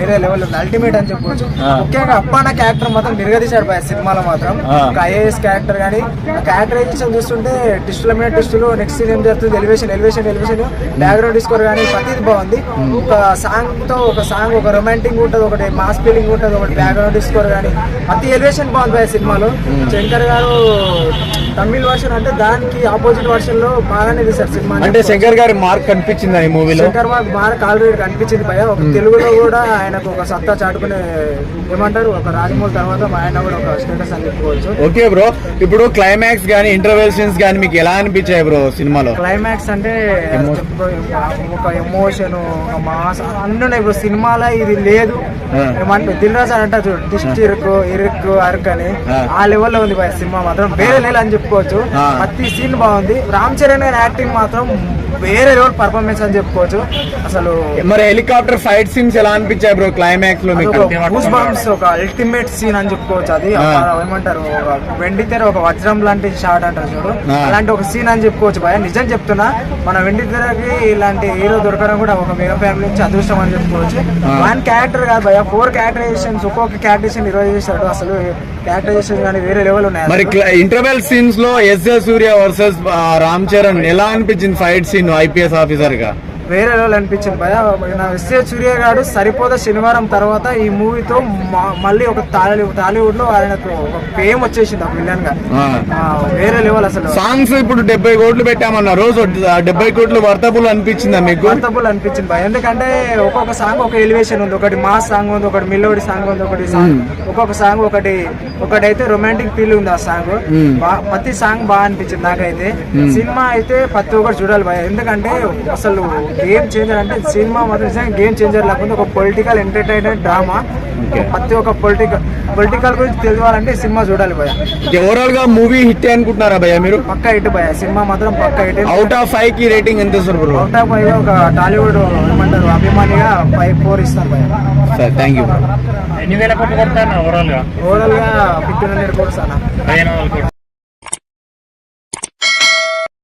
వేరే లెవెల్ ఉంది. అల్టిమేట్ అని చెప్పొచ్చు. ముఖ్యంగా అప్పాన క్యారెక్టర్ మాత్రం నిర్గదీశాడు భయ సినిమాలో మాత్రం. ఒక ఐఏఎస్ క్యారెక్టర్ కానీ ఆ క్యారెక్టరైజేషన్ చూస్తుంటే టిస్టుల మీద టిస్టులు నెక్స్ట్ సీన్ ఏం జరుగుతుంది? Elevation elevation elevation background score కానీ ప్రతిది బాగుంది. ఒక సాంగ్తో ఒక సాంగ్ ఒక రొమాంటిక్ ఉంటుంది ఒకటి మాస్ ఫీలింగ్ ఉంటుంది ఒకటి బ్యాక్గ్రౌండ్ డిస్కోర్ కానీ ప్రతి ఎలివేషన్ బాగుంది భయ సినిమాలో. శంకర్ గారు తమిళ్ వర్షన్ అంటే దానికి ఆపోజిట్ వర్షన్లో బాగానే తీశారు సినిమా అంటే శంకర్ గారి మార్క్ కనిపించింది ఈ మూవీలో శంకర్ బాగా ఆల్రెడీ కనిపించింది భయ ఒక తెలుగులో కూడా ఆయనకు ఒక సత్తా చాటుకునే ఏమంటారు? ఒక రాజమౌళి తర్వాత ఆయన కూడా ఒక స్టేటస్ అని చెప్పుకోవచ్చు. ఓకే బ్రో ఇప్పుడు క్లైమాక్స్ గానీ ఇంటర్వెల్ సీన్స్ గానీ మీకు ఎలా అనిపించాయి బ్రో సినిమాలో? క్లైమాక్స్ అంటే ఒక ఎమోషన్ ఒక మాస్ అన్ని ఉన్నాయి ఇప్పుడు సినిమాలో ఇది లేదు. దిల్ రాజు అంటారు చూడు డిస్ట్ ఇరుకు ఇరుకు అరుకు అని ఆ. లెవెల్లో ఉంది సినిమా మాత్రం. వేరే లెవెల్ అని చెప్పుకోవచ్చు. ప్రతి సీన్ బాగుంది రామ్ చరణ్ గారి యాక్టింగ్ మాత్రం వేరే లెవెల్ పర్ఫార్మెన్స్ అని చెప్పుకోవచ్చు. అసలు మరి హెలికాప్టర్ ఫైట్ సీన్స్ ఎలా అనిపించాయి బ్రో క్లైమాక్స్లో గూస్ బంప్స్ ఒక అల్టిమేట్ సీన్ అని చెప్పుకోవచ్చు అది. ఏమంటారు ఒక వెండి తెర ఒక వజ్రం లాంటి షాట్ అంటారు చూడు. అలాంటి ఒక సీన్ అని చెప్పుకోవచ్చు. భయ నిజం చెప్తున్నా మన వెండి తెరకి ఇలాంటి హీరో దొరకడం కూడా ఒక మెగా ఫ్యామిలీ నుంచి అదృష్టం అని చెప్పుకోవచ్చు. వన్ క్యారెక్టర్ కాదు భయ ఫోర్ క్యారెక్టరైజేషన్స్ ఒక్కొక్క క్యారెక్టరైజేషన్ ఈరోజు చేశాడు. అసలు క్యారెక్టరైజేషన్ కానీ వేరే లెవెల్ ఉన్నాయి. మరి interval సీన్స్లో S J Surya versus Ram Charan ఎలా అనిపించింది ఫైట్ సీన్ ఐపీఎస్ ఆఫీసర్గా. వేరే లెవెల్ అనిపించింది. భయ నా ఎస్ఏ సూర్య గారు సరిపోదా శనివారం తర్వాత ఈ మూవీతో మళ్ళీ ఒక టాలీ టాలీవుడ్లో ఆయనకు ఒక ఫేమ్ వచ్చేసింది ఒక విలన్గా. ఆ. ఆ, వేరే లెవెల్ అసలు. సాంగ్స్ ఇప్పుడు డెబ్బై కోట్లు పెట్టామన్న రోజు డెబ్బై కోట్లు వర్తబుల్ అనిపించిందా మీకు? వర్తబుల్ అనిపించింది భయ ఎందుకంటే ఒక్కొక్క సాంగ్ ఒక ఎలివేషన్ ఉంది. ఒకటి మాస్ సాంగ్ ఉంది ఒకటి మిల్లోడి సాంగ్ ఉంది ఒకటి సాంగ్. ఒక్కొక్క సాంగ్ ఒకటి ఒకటైతే రొమాంటిక్ ఫీల్ ఉంది ఆ సాంగ్. ప్రతి సాంగ్ బాగా అనిపించింది నాకైతే. సినిమా అయితే ప్రతి ఒక్కరు చూడాలి భయ ఎందుకంటే అసలు గేమ్ చేంజర్ అంటే సినిమా మాత్రం గేమ్ చేంజర్ లేకుండా ఒక పొలిటికల్ ఎంటర్టైన్మెంట్ డ్రామా ప్రతి ఒక్క పొలిటికల్ పొలిటికల్ గురించి తెలియాలంటే సినిమా చూడాలి భయ ఓవరాల్గా మూవీ హిట్ అనుకుంటున్నారా భయ్య మీరు? పక్కా హిట్ భయ సినిమా మాత్రం పక్కా హిట్ అవుట్ ఆఫ్ ఫైవ్కి రేటింగ్ ఎంత ఇస్తారు బ్రో అవుట్ ఆఫ్ ఫైవ్ ఒక టాలీవుడ్ ఏమంటారు అభిమానిగా ఫైవ్ ఫోర్ ఇస్తాను భయ సరే థ్యాంక్ యూ ఎన్ని వేల కోట్లు కొడతాను ఓవరాల్గా? ఓవరాల్గా ఫిఫ్టీన్ హండ్రెడ్ కోర్స్ అన్న